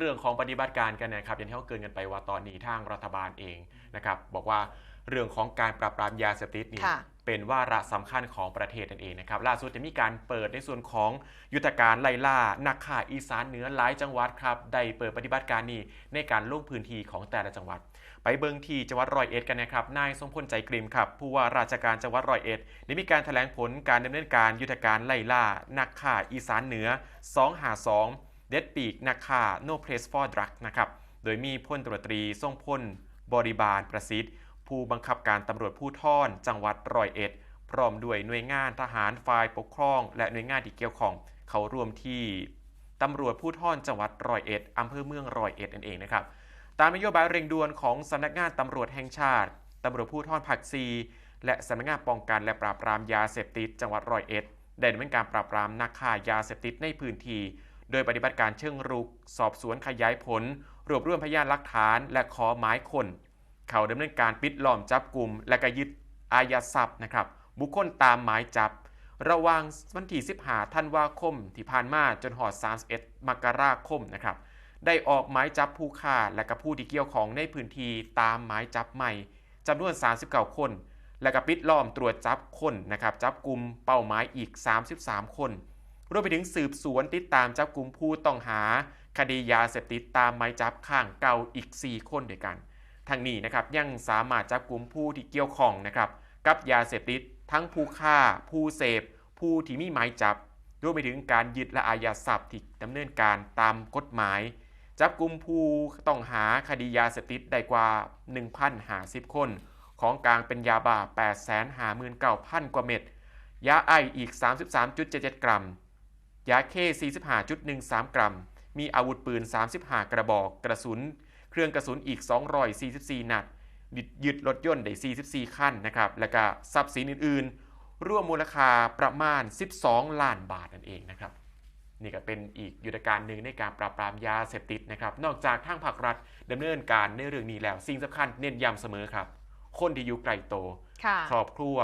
เรื่องของปฏิบัติการกันนะครับอย่างที่เขาเกรินกันไปว่าตอนนี้ทางรัฐบาลเองนะครับบอกว่าเรื่องของการปราบปรามยาเสพติดนี่ค่ะ เป็นวาระสำคัญของประเทศนั่นเองนะครับล่าสุดจะมีการเปิดในส่วนของยุทธการไล่ล่านักข่าอีสานเหนือหลายจังหวัดครับได้เปิดปฏิบัติการนี้ในการลงพื้นที่ของแต่ละจังหวัด ไปเบิงที่จังหวัดร้อยเอ็ดกันนะครับนายสมพลใจกริมครับผู้ว่าราชการจังหวัดร้อยเอ็ดได้มีการแถลงผลการดำเนินการยุทธการไล่ล่านักฆ่าอีสานเหนือ 252 เด็ดปีกนักฆ่า No Place for Drug นะครับ โดยมีพลตรวจตรีทรงพลบริบาลประสิทธิ์ ผู้บังคับการตำรวจผู้ท่อน จังหวัดร้อยเอ็ด พร้อมด้วยหน่วยงานทหารฝ่ายปกครอง และหน่วยงานที่เกี่ยวข้อง เขาร่วมที่ตำรวจผู้ท่อนจังหวัดร้อยเอ็ดอำเภอเมืองร้อยเอ็ดนั่นเองนะครับ ตามนโยบายเร่งด่วนของสำนักงานตำรวจแห่งชาติตำรวจผู้ท่อนภาคซีและสำนักงานป้องกันและปราบปรามยาเสพติดจังหวัดร้อยเอ็ดได้ดำเนินการปราบปรามนักฆ่ายาเสพติดในพื้นที่ โดยปฏิบัติการเชิงรุก สอบสวนขยายผล รวบรวมพยานหลักฐาน และขอหมายคน เขาดำเนินการปิดล้อมจับกลุ่ม และก็ยึดอายัดทรัพย์นะครับ บุคคลตามหมายจับ ระหว่างวันที่15ธันวาคม ที่ผ่านมาจนหอด 31 มกราคมนะครับ ได้ออกหมายจับผู้ฆ่าและก็ผู้ที่เกี่ยวของในพื้นที่ตามหมายจับใหม่จำนวน 39 คน และก็ปิดล้อมตรวจจับคนนะครับ จับกลุ่มเป้าหมายอีก 33 คน รวมไปถึงสืบสวนติดตามจับกลุ่มผู้ต้องหา คดียาเสพติดตามหมายจับข้างเก่าอีก 4 คนด้วยกันทั้งนี้นะครับยังสามารถจับกลุ่มผู้ที่เกี่ยวข้องนะครับกับยาเสพติดทั้งผู้ฆ่า ผู้เสพ ผู้ที่มีหมายจับรวมไปถึงการยึดและอายัดทรัพย์ที่ดำเนินการตามกฎหมาย จับกลุ่มผู้ต้องหาคดียาเสพติดได้กว่า 1,050 คน ของกลางเป็นยาบ้า859,000 กว่าเม็ด ยาไออีก 33.77 กรัม ยาเค 45.13 กรัม มีอาวุธปืน 35 กระบอก กระสุน เครื่องกระสุนอีก 244 นัด ยึดรถยนต์ได้ 44 คันนะครับ แล้วก็ทรัพย์สินอื่นๆรวมมูลค่าประมาณ 12 ล้านบาทนั่นเองนะครับ นี่ก็เป็นอีกยุทธการหนึ่งในการปราบปรามยาเสพติดนะครับ นอกจากทางภาครัฐดำเนินการในเรื่องนี้แล้ว สิ่งสำคัญเน้นย้ำเสมอครับ คนที่อยู่ไกลโตค่ะครอบครัว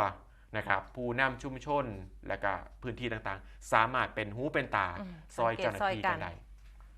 นะครับผู้นำชุมชนและก็พื้นที่ต่างๆ สามารถเป็นหูเป็นตาอืมซอยสังเกตเจ้าหน้าซอยที่กักันนได้